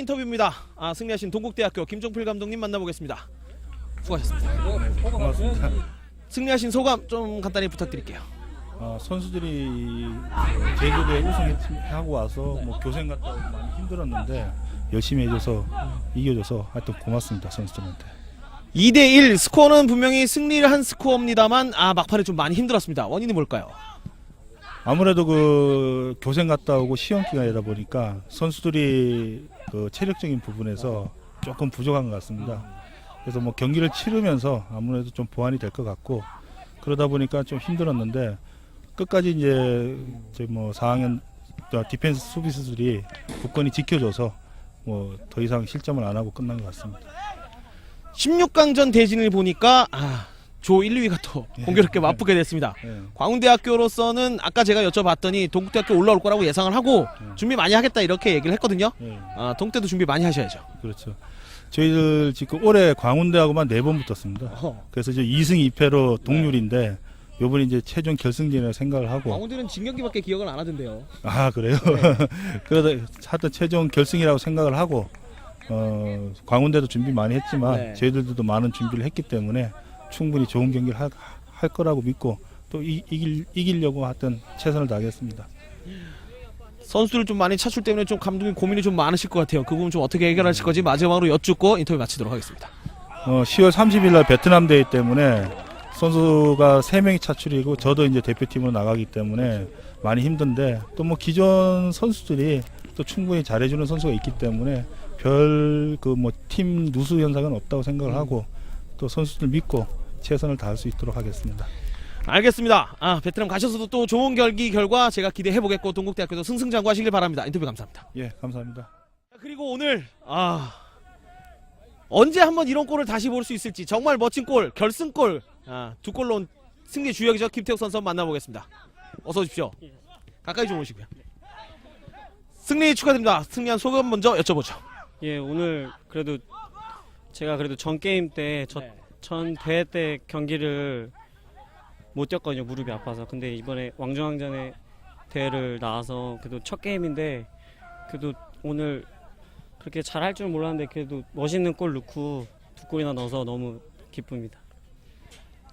인터뷰입니다. 아, 승리하신 동국대학교 김종필 감독님 만나보겠습니다. 수고하셨습니다. 고맙습니다. 승리하신 소감 좀 간단히 부탁드릴게요. 어, 선수들이 제주도에 우승하고 와서 뭐 교생 갔다 오고 많이 힘들었는데 열심히 해줘서 이겨줘서 하여튼 고맙습니다 선수들한테. 2대1 스코어는 분명히 승리를 한 스코어입니다만 아 막판에 좀 많이 힘들었습니다. 원인이 뭘까요? 아무래도 그 교생 갔다 오고 시험 기간이다 보니까 선수들이 그 체력적인 부분에서 조금 부족한 것 같습니다. 그래서 뭐 경기를 치르면서 아무래도 좀 보완이 될 것 같고 그러다 보니까 좀 힘들었는데 끝까지 이제 저뭐 4학년 저 디펜스 수비수들이 굳건히 지켜줘서 뭐 더 이상 실점을 안 하고 끝난 것 같습니다. 16강전 대진을 보니까 아, 조 1, 2위가 또 예. 공교롭게 맞붙게 됐습니다. 예. 광운대학교로서는 아까 제가 여쭤봤더니 동국대학교 올라올 거라고 예상을 하고 음. 준비 많이 하겠다 이렇게 얘기를 했거든요. 예. 아, 동대도 준비 많이 하셔야죠. 그렇죠. 저희들 지금 올해 광운대하고만 네 번 붙었습니다. 그래서 이제 2승 2패로 동률인데 요번에 이제 최종 결승전이라 생각을 하고 광운대는 진 경기밖에 기억을 안 하던데요. 아 그래요? 그러다 하여튼 최종 결승이라고 생각을 하고 어, 광운대도 준비 많이 했지만 네. 저희들도 많은 준비를 했기 때문에 충분히 좋은 경기를 할, 할 거라고 믿고 또 이, 이길, 이기려고 하여튼 최선을 다하겠습니다. 선수들 좀 많이 차출 때문에 좀 감독님 고민이 좀 많으실 것 같아요. 그 부분 좀 어떻게 해결하실 건지 마지막으로 여쭙고 인터뷰 마치도록 하겠습니다. 어, 10월 30일 날 베트남 대회 때문에 선수가 3명이 차출이고 저도 이제 대표팀으로 나가기 때문에 많이 힘든데 또 뭐 기존 선수들이 또 충분히 잘해주는 선수가 있기 때문에 별 그 뭐 팀 누수 현상은 없다고 생각을 하고 또 선수들 믿고 최선을 다할 수 있도록 하겠습니다. 알겠습니다. 아 베트남 가셔서도 또 좋은 경기 결과 제가 기대해 보겠고 동국대학교도 승승장구하시길 바랍니다. 인터뷰 감사합니다. 예, 감사합니다. 자, 그리고 오늘 아 언제 한번 이런 골을 다시 볼 수 있을지 정말 멋진 골 결승골 아, 두 골로 온 승리 주역이죠 김태욱 선수 만나보겠습니다. 어서 오십시오. 가까이 좀 오시고요. 승리 축하드립니다. 승리한 소감 먼저 여쭤보죠. 예, 오늘 그래도 제가 그래도 전 게임 때, 저, 네. 전 대회 때 경기를 못 뛰었거든요. 무릎이 아파서. 근데 이번에 왕중왕전에 대회를 나와서 그래도 첫 게임인데 그래도 오늘 그렇게 잘 할 줄 몰랐는데 그래도 멋있는 골 넣고 두 골이나 넣어서 너무 기쁩니다.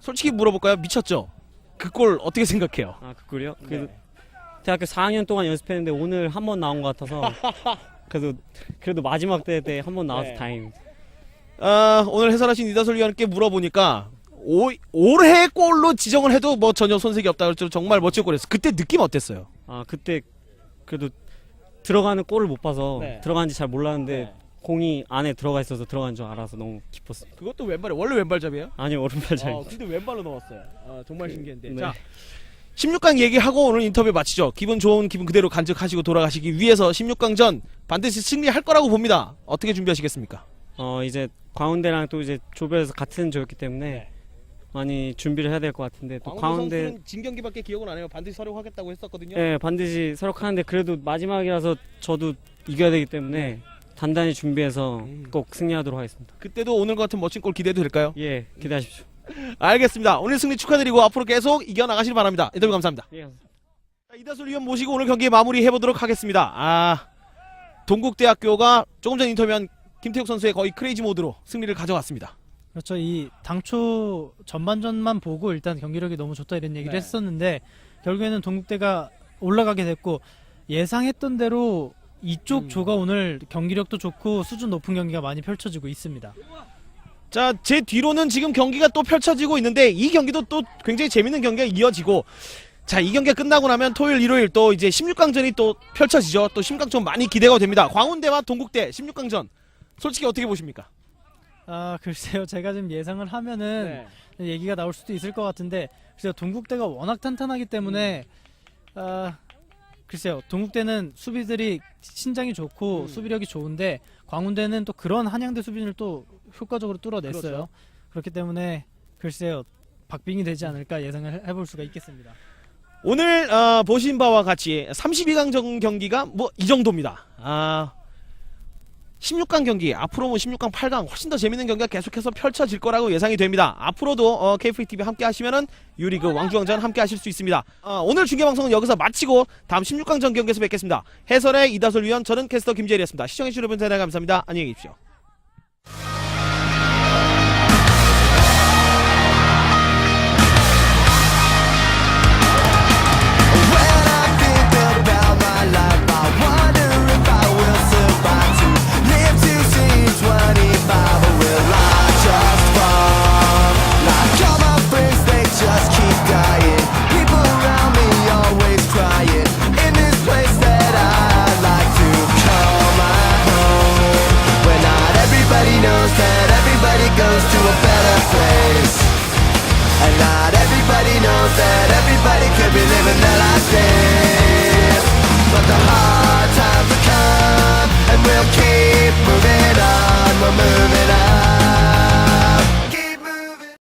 솔직히 물어볼까요? 미쳤죠? 그 골 어떻게 생각해요? 아, 그 골이요? 네. 그래도 대학교 4학년 동안 연습했는데 오늘 한 번 나온 것 같아서 그래도 그래도 마지막 대회 때 한 번 나와서 네. 다행입니다. 아, 오늘 해설하신 이다솔 위원께 물어보니까 오, 올해 골로 지정을 해도 뭐 전혀 손색이 없다 그랬죠. 정말 멋진 골이었어요. 그때 느낌 어땠어요? 아 그때 그래도 들어가는 골을 못 봐서 네. 들어간지 잘 몰랐는데 네. 공이 안에 들어가 있어서 들어간 줄 알아서 너무 기뻤어요. 그것도 왼발에 원래 왼발잡이에요? 아니 오른발 잘. 아, 근데 왼발로 넣었어요. 아, 정말 신기한데. 네. 자, 16강 얘기하고 오늘 인터뷰 마치죠. 기분 좋은 기분 그대로 간직하시고 돌아가시기 위해서 16강전 반드시 승리할 거라고 봅니다. 어떻게 준비하시겠습니까? 어 이제 광운대랑 또 이제 조별에서 같은 조였기 때문에 네. 많이 준비를 해야 될 것 같은데 또 광운대 광운대 선수는 진 경기밖에 기억은 안 해요. 반드시 서력하겠다고 했었거든요. 예 반드시 서력하는데 그래도 마지막이라서 저도 이겨야 되기 때문에 단단히 준비해서 음. 꼭 승리하도록 하겠습니다. 그때도 오늘 같은 멋진 골 기대해도 될까요? 예 기대하십시오. 알겠습니다. 오늘 승리 축하드리고 앞으로 계속 이겨 나가길 바랍니다. 인터뷰 감사합니다. 예. 자, 이다솔 위원 모시고 오늘 경기 마무리 해보도록 하겠습니다. 아, 동국대학교가 조금 전 인터뷰한 김태욱 선수의 거의 크레이지 모드로 승리를 가져왔습니다. 그렇죠. 이 당초 전반전만 보고 일단 경기력이 너무 좋다 이런 얘기를 네. 했었는데 결국에는 동국대가 올라가게 됐고 예상했던 대로 이쪽 음. 조가 오늘 경기력도 좋고 수준 높은 경기가 많이 펼쳐지고 있습니다. 자, 제 뒤로는 지금 경기가 또 펼쳐지고 있는데 이 경기도 또 굉장히 재밌는 경기가 이어지고 자, 이 경기가 끝나고 나면 토요일, 일요일 또 이제 16강전이 또 펼쳐지죠. 또 16강전 많이 기대가 됩니다. 광운대와 동국대 16강전. 솔직히 어떻게 보십니까? 아 글쎄요. 제가 지금 예상을 하면은 얘기가 나올 수도 있을 것 같은데 글쎄요. 동국대가 워낙 탄탄하기 때문에 음. 아 글쎄요. 동국대는 수비들이 신장이 좋고 음. 수비력이 좋은데 광운대는 또 그런 한양대 수비를 또 효과적으로 뚫어냈어요. 그렇죠. 그렇기 때문에 글쎄요. 박빙이 되지 않을까 예상을 해- 해볼 수가 있겠습니다. 오늘 어, 보신 바와 같이 32강전 경기가 뭐 이 정도입니다. 아 16강 경기 앞으로 뭐 16강 8강 훨씬 더 재밌는 경기가 계속해서 펼쳐질 거라고 예상이 됩니다. 앞으로도 어, KFTV 함께 하시면은 유리그 왕중왕전 함께 하실 수 있습니다. 어, 오늘 중계 방송은 여기서 마치고 다음 16강전 경기에서 뵙겠습니다. 해설의 이다솔 위원 저는 캐스터 김재일이었습니다. 시청해주신 여러분 대단히 감사합니다. 안녕히 계십시오. coming that I but the heart.